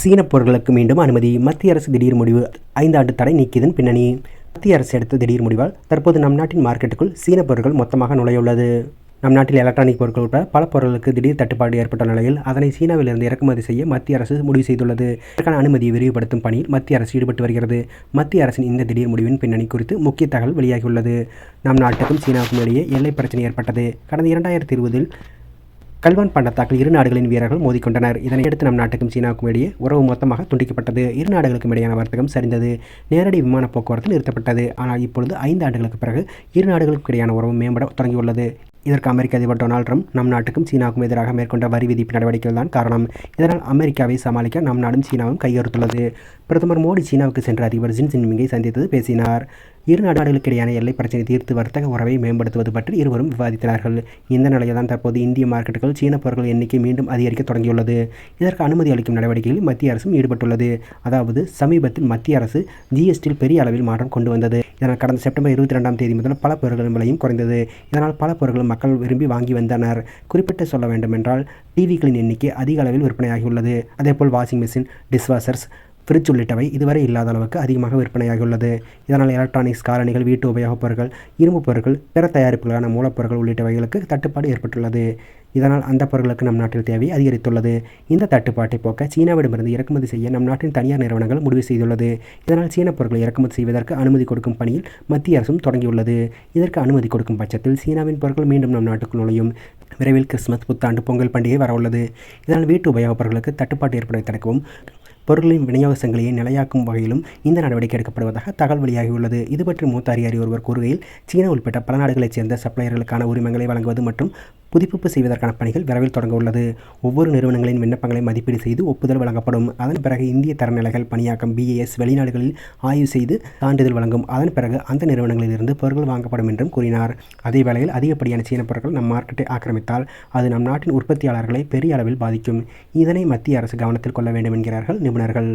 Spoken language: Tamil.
சீன பொருட்களுக்கு மீண்டும் அனுமதி. மத்திய அரசு திடீர் முடிவு. ஐந்தாண்டு தடை நீக்கியதன் பின்னணி. மத்திய அரசு எடுத்த திடீர் முடிவால் தற்போது நம் நாட்டின் மார்க்கெட்டுக்குள் சீன பொருட்கள் மொத்தமாக நுழையுள்ளது. நம் நாட்டில் எலக்ட்ரானிக் பொருட்கள் உட்பட பல பொருட்களுக்கு திடீர் தட்டுப்பாடு ஏற்பட்ட நிலையில் அதனை சீனாவிலிருந்து இறக்குமதி செய்ய மத்திய அரசு முடிவு செய்துள்ளது. இதற்கான அனுமதியை விரிவுபடுத்தும் பணியில் மத்திய அரசு ஈடுபட்டு வருகிறது. மத்திய அரசின் இந்த திடீர் முடிவின் பின்னணி குறித்து முக்கிய தகவல் வெளியாகியுள்ளது. நம் நாட்டுக்கும் சீனாவுக்கும் இடையே எல்லை பிரச்சனை ஏற்பட்டது. கடந்த இரண்டாயிரத்தி இருபதில் கல்வான் பள்ளத்தாக்கில் இரு நாடுகளின் வீரர்கள் மோதிக்கொண்டனர். இதனையடுத்து நம் நாட்டுக்கும் சீனாவுக்கும் இடையே உறவு மொத்தமாக துண்டிக்கப்பட்டது. இரு நாடுகளுக்கும் இடையான வர்த்தகம் சரிந்தது. நேரடி விமான போக்குவரத்து நிறுத்தப்பட்டது. ஆனால் இப்பொழுது ஐந்து ஆண்டுகளுக்கு பிறகு இரு நாடுகளுக்கும் இடையான உறவு மேம்பட தொடங்கியுள்ளது. இதற்கு அமெரிக்க அதிபர் டொனால்ட் ட்ரம்ப் நம் நாட்டுக்கும் சீனாவுக்கும் எதிராக மேற்கொண்ட வரி விதிப்பு நடவடிக்கைகள் தான் காரணம். இதனால் அமெரிக்காவை சமாளிக்க நம் நாடும் சீனாவும் கையெழுத்துள்ளது. பிரதமர் மோடி சீனாவுக்கு சென்ற அதிபர் ஜின் ஜின்மிங்கை சந்தித்து பேசினார். இரு நாடுகளுக்கிடையான எல்லை பிரச்சினை தீர்த்து வர்த்தக உறவை மேம்படுத்துவது பற்றி இருவரும் விவாதித்தார்கள் இந்த நிலையில் தான் தற்போது இந்திய மார்க்கெட்டுகள் சீன பொருட்கள் எண்ணிக்கை மீண்டும் அதிகரிக்க தொடங்கியுள்ளது. இதற்கு அனுமதி அளிக்கும் நடவடிக்கைகளில் மத்திய அரசும் ஈடுபட்டுள்ளது. அதாவது சமீபத்தில் மத்திய அரசு ஜிஎஸ்டியில் பெரிய அளவில் மாற்றம் கொண்டு வந்தது. இதனால் கடந்த செப்டம்பர் இருபத்தி ரெண்டாம் தேதி முதல் பல பொருட்களின் விலையும் குறைந்தது. இதனால் பல பொருட்களும் மக்கள் விரும்பி வாங்கி வந்தனர். குறிப்பிட்டு சொல்ல வேண்டுமென்றால் டிவிகளின் எண்ணிக்கை அதிக அளவில் விற்பனையாகியுள்ளது. அதேபோல் வாஷிங் மிஷின் டிஷ்வாஷர்ஸ் ஃப்ரிட்ஜ் உள்ளிட்டவை இதுவரை இல்லாத அளவுக்கு அதிகமாக விற்பனையாகியுள்ளது. இதனால் எலக்ட்ரானிக்ஸ் காலணிகள் வீட்டு உபயோகப் பொருட்கள் இரும்பு பொருட்கள் பிற தயாரிப்புகளான மூலப்பொருட்கள் உள்ளிட்டவைகளுக்கு தட்டுப்பாடு ஏற்பட்டுள்ளது. இதனால் அந்த பொருட்களுக்கு நம் நாட்டில் தேவை அதிகரித்துள்ளது. இந்த தட்டுப்பாட்டை போக்க சீனாவிடமிருந்து இறக்குமதி செய்ய நம் நாட்டின் தனியார் நிறுவனங்கள் முடிவு செய்துள்ளது. இதனால் சீன பொருட்களை இறக்குமதி செய்வதற்கு அனுமதி கொடுக்கும் பணியில் மத்திய அரசும் தொடங்கியுள்ளது. இதற்கு அனுமதி கொடுக்கும் பட்சத்தில் சீனாவின் பொருட்கள் மீண்டும் நம் நாட்டுக்குள் நுழையும். விரைவில் கிறிஸ்துமஸ் புத்தாண்டு பொங்கல் பண்டிகை வரவுள்ளது. இதனால் வீட்டு உபயோகப் பொருட்களுக்கு தட்டுப்பாடு ஏற்படுவதை தடுக்கவும் பொருட்களின் விநியோக சங்கிலியை நிலையாக்கும் வகையிலும் இந்த நடவடிக்கை எடுக்கப்படுவதாக தகவல் வெளியாகியுள்ளது. இது பற்றி மூத்த அதிகாரி ஒருவர் கூறுகையில் சீனா உள்பட்ட பல நாடுகளைச் சேர்ந்த சப்ளையர்களுக்கான உரிமங்களை வழங்குவது மற்றும் புதுப்பிப்பு செய்வதற்கான பணிகள் விரைவில் தொடங்க உள்ளது. ஒவ்வொரு நிறுவனங்களின் விண்ணப்பங்களை மதிப்பீடு செய்து ஒப்புதல் வழங்கப்படும். அதன் பிறகு இந்திய தரநிலைகள் பணியாக்கம் பிஏஎஸ் வெளிநாடுகளில் ஆய்வு செய்து சான்றிதழ் வழங்கும். அதன் பிறகு அந்த நிறுவனங்களிலிருந்து பொருட்கள் வாங்கப்படும் என்றும் கூறினார். அதே வேளையில் அதிகப்படியான சீன பொருட்கள் நம் மார்க்கெட்டை ஆக்கிரமித்தால் அது நம் நாட்டின் உற்பத்தியாளர்களை பெரிய அளவில் பாதிக்கும். இதனை மத்திய அரசு கவனத்தில் கொள்ள வேண்டும் என்கிறார்கள் நிபுணர்கள்.